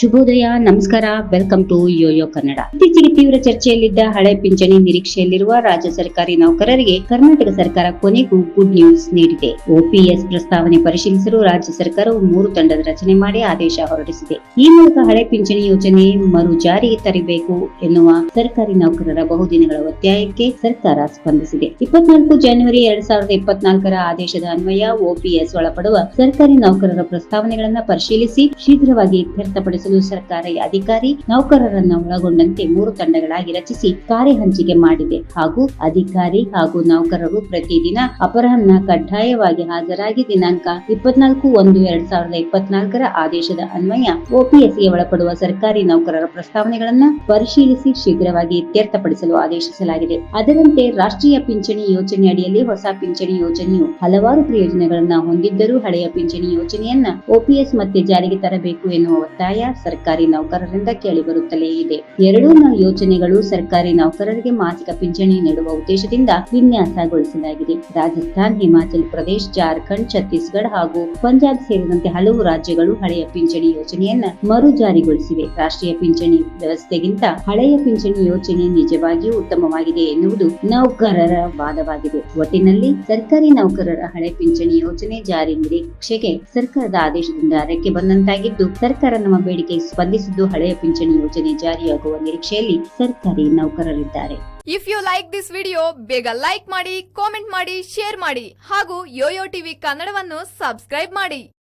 ಶುಭೋದಯ, ನಮಸ್ಕಾರ welcome to Yoyo Kannada ಇತ್ತೀಚೆಗೆ ತೀವ್ರ ಚರ್ಚೆಯಲ್ಲಿದ್ದ ಹಳೆ ಪಿಂಚಣಿ ನಿರೀಕ್ಷೆಯಲ್ಲಿರುವ ರಾಜ್ಯ ಸರ್ಕಾರಿ ನೌಕರರಿಗೆ ಕರ್ನಾಟಕ ಸರ್ಕಾರ ಕೊನೆಗೂ ಗುಡ್ ನ್ಯೂಸ್ ನೀಡಿದೆ. ಓಪಿಎಸ್ ಪ್ರಸ್ತಾವನೆ ಪರಿಶೀಲಿಸಲು ರಾಜ್ಯ ಸರ್ಕಾರವು ಮೂರು ತಂಡದ ರಚನೆ ಮಾಡಿ ಆದೇಶ ಹೊರಡಿಸಿದೆ. ಈ ಮೂಲಕ ಹಳೆ ಪಿಂಚಣಿ ಯೋಜನೆ ಮರು ಜಾರಿಗೆ ತರಬೇಕು ಎನ್ನುವ ಸರ್ಕಾರಿ ನೌಕರರ ಬಹುದಿನಗಳ ಒತ್ತಾಯಕ್ಕೆ ಸರ್ಕಾರ ಸ್ಪಂದಿಸಿದೆ. ಇಪ್ಪತ್ನಾಲ್ಕು ಜನವರಿ ಎರಡ್ ಸಾವಿರದ ಇಪ್ಪತ್ನಾಲ್ಕರ ಆದೇಶದ ಅನ್ವಯ ಓಪಿಎಸ್ ಒಳಪಡುವ ಸರ್ಕಾರಿ ನೌಕರರ ಪ್ರಸ್ತಾವನೆಗಳನ್ನು ಪರಿಶೀಲಿಸಿ ಶೀಘ್ರವಾಗಿ ಇತ್ಯರ್ಥಪಡಿಸಲು ಸರ್ಕಾರ ಅಧಿಕಾರಿ ನೌಕರರನ್ನ ಒಳಗೊಂಡಂತೆ ಮೂರು ತಂಡಗಳಾಗಿ ರಚಿಸಿ ಕಾರ್ಯ ಹಂಚಿಕೆ ಮಾಡಿದೆ. ಹಾಗೂ ಅಧಿಕಾರಿ ಹಾಗೂ ನೌಕರರು ಪ್ರತಿದಿನ ಅಪರಾಹ್ನ ಕಡ್ಡಾಯವಾಗಿ ಹಾಜರಾಗಿ ದಿನಾಂಕ ಇಪ್ಪತ್ನಾಲ್ಕು ಒಂದು ಎರಡ್ ಸಾವಿರದ ಇಪ್ಪತ್ನಾಲ್ಕರ ಆದೇಶದ ಅನ್ವಯ ಓಪಿಎಸ್ಗೆ ಒಳಪಡುವ ಸರ್ಕಾರಿ ನೌಕರರ ಪ್ರಸ್ತಾವನೆಗಳನ್ನ ಪರಿಶೀಲಿಸಿ ಶೀಘ್ರವಾಗಿ ಇತ್ಯರ್ಥಪಡಿಸಲು ಆದೇಶಿಸಲಾಗಿದೆ. ಅದರಂತೆ ರಾಷ್ಟ್ರೀಯ ಪಿಂಚಣಿ ಯೋಜನೆ ಅಡಿಯಲ್ಲಿ ಹೊಸ ಪಿಂಚಣಿ ಯೋಜನೆಯು ಹಲವಾರು ಪ್ರಯೋಜನಗಳನ್ನ ಹೊಂದಿದ್ದರೂ ಹಳೆಯ ಪಿಂಚಣಿ ಯೋಜನೆಯನ್ನ ಓಪಿಎಸ್ ಮತ್ತೆ ಜಾರಿಗೆ ತರಬೇಕು ಎನ್ನುವ ಒತ್ತಾಯ ಸರ್ಕಾರಿ ನೌಕರರಿಂದ ಕೇಳಿಬರುತ್ತಲೇ ಇದೆ. ಎರಡೂ ಯೋಜನೆಗಳು ಸರ್ಕಾರಿ ನೌಕರರಿಗೆ ಮಾಸಿಕ ಪಿಂಚಣಿ ನೀಡುವ ಉದ್ದೇಶದಿಂದ ವಿನ್ಯಾಸಗೊಳಿಸಲಾಗಿದೆ. ರಾಜಸ್ಥಾನ್, ಹಿಮಾಚಲ ಪ್ರದೇಶ, ಜಾರ್ಖಂಡ್, ಛತ್ತೀಸ್ಗಢ ಹಾಗೂ ಪಂಜಾಬ್ ಸೇರಿದಂತೆ ಹಲವು ರಾಜ್ಯಗಳು ಹಳೆಯ ಪಿಂಚಣಿ ಯೋಜನೆಯನ್ನ ಮರು ಜಾರಿಗೊಳಿಸಿವೆ. ರಾಷ್ಟ್ರೀಯ ಪಿಂಚಣಿ ವ್ಯವಸ್ಥೆಗಿಂತ ಹಳೆಯ ಪಿಂಚಣಿ ಯೋಜನೆ ನಿಜವಾಗಿಯೂ ಉತ್ತಮವಾಗಿದೆ ಎನ್ನುವುದು ನೌಕರರ ವಾದವಾಗಿದೆ. ಒಟ್ಟಿನಲ್ಲಿ ಸರ್ಕಾರಿ ನೌಕರರ ಹಳೆ ಪಿಂಚಣಿ ಯೋಜನೆ ಜಾರಿ ನಿರೀಕ್ಷೆಗೆ ಸರ್ಕಾರದ ಆದೇಶದಿಂದ ಅರಕ್ಕೆ ಬಂದಂತಾಗಿದ್ದು, ಸರ್ಕಾರ ನಮ್ಮ ಬೇಡಿಕೆ ಸ್ಪಂದಿಸಿದ್ದು ಹಳೆಯ ಪಿಂಚಣಿ ಯೋಜನೆ ಜಾರಿಯಾಗುವ ನಿರೀಕ್ಷೆಯಲ್ಲಿ ಸರ್ಕಾರಿ ನೌಕರರಿದ್ದಾರೆ. If you like this video ಬೇಗ ಲೈಕ್ ಮಾಡಿ ಕಾಮೆಂಟ್ ಮಾಡಿ ಶೇರ್ ಮಾಡಿ ಹಾಗೂ ಯೋಯೋ ಟಿವಿ ಕನ್ನಡವನ್ನು ಸಬ್ಸ್ಕ್ರೈಬ್ ಮಾಡಿ.